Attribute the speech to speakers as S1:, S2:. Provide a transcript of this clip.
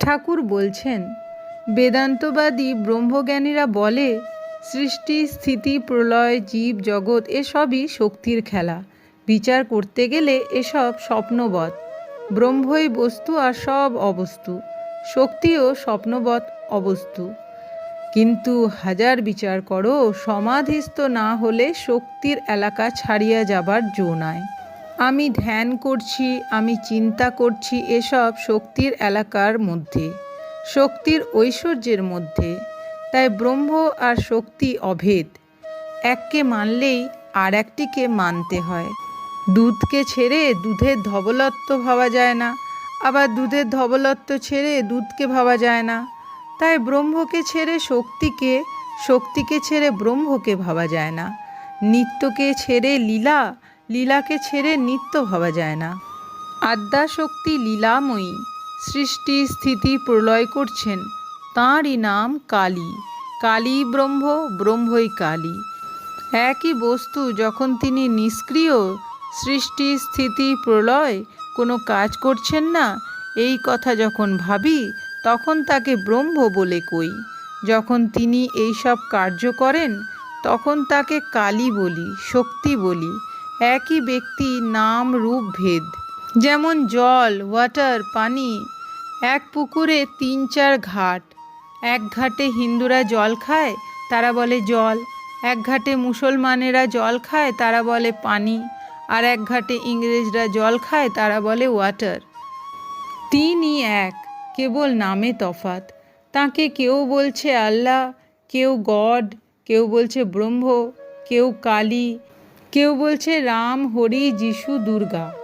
S1: ঠাকুর বলছেন, বেদান্তবাদী ব্রহ্মজ্ঞানীরা বলে, সৃষ্টি, স্থিতি, প্রলয়, জীব, জগৎ, এসবই শক্তির খেলা। বিচার করতে গেলে এসব স্বপ্নবৎ। ব্রহ্মই বস্তু আর সব অবস্তু। শক্তিও স্বপ্নবৎ অবস্তু। কিন্তু হাজার বিচার করো, সমাধিস্থ না হলে শক্তির এলাকা ছাড়িয়া যাবার জো নাই। আমি ধ্যান করছি, আমি চিন্তা করছি এসব শক্তির এলাকার মধ্যে, শক্তির ঐশ্বর্যের মধ্যে। তাই ব্রহ্ম আর শক্তি অভেদ। এককে মানলেই আর একটিকে মানতে হয়। দুধকে ছেড়ে দুধের ধবলত্ব ভাবা যায় না, আবার দুধের ধবলত্ব ছেড়ে দুধকে ভাবা যায় না। তাই ব্রহ্মকে ছেড়ে শক্তিকে শক্তিকে ছেড়ে ব্রহ্মকে ভাবা যায় না। নিত্যকে ছেড়ে লীলা লীলাকে ছেড়ে নিত্য ভাবা যায় না। আদ্যাশক্তি লীলাময়ী সৃষ্টি স্থিতি প্রলয় করছেন। তাঁরই নাম কালী। কালী ব্রহ্ম, ব্রহ্মই কালী। একই বস্তু যখন তিনি নিষ্ক্রিয়, সৃষ্টি স্থিতি প্রলয়, কোনো কাজ করছেন না। এই কথা যখন ভাবি, তখন তাকে ব্রহ্ম বলে কই। যখন তিনি এই সব কার্য করেন, তখন তাকে কালী বলি, শক্তি বলি। একই ব্যক্তি নাম, রূপ, ভেদ। যেমন জল ওয়াটার পানি, এক পুকুরে তিন চার ঘাট। এক ঘাটে হিন্দুরা জল খায়, তারা বলে জল। এক ঘাটে মুসলমানেরা জল খায়, তারা বলে পানি। আর এক ঘাটে ইংরেজরা জল খায়, তারা বলে ওয়াটার তিনই এক, কেবল নামে তফাত তাকে কেউ বলছে আল্লাহ, কেউ গড, কেউ বলছে ব্রহ্ম, কেউ কালী কেউ বলছে রাম হরি যিশু দুর্গা।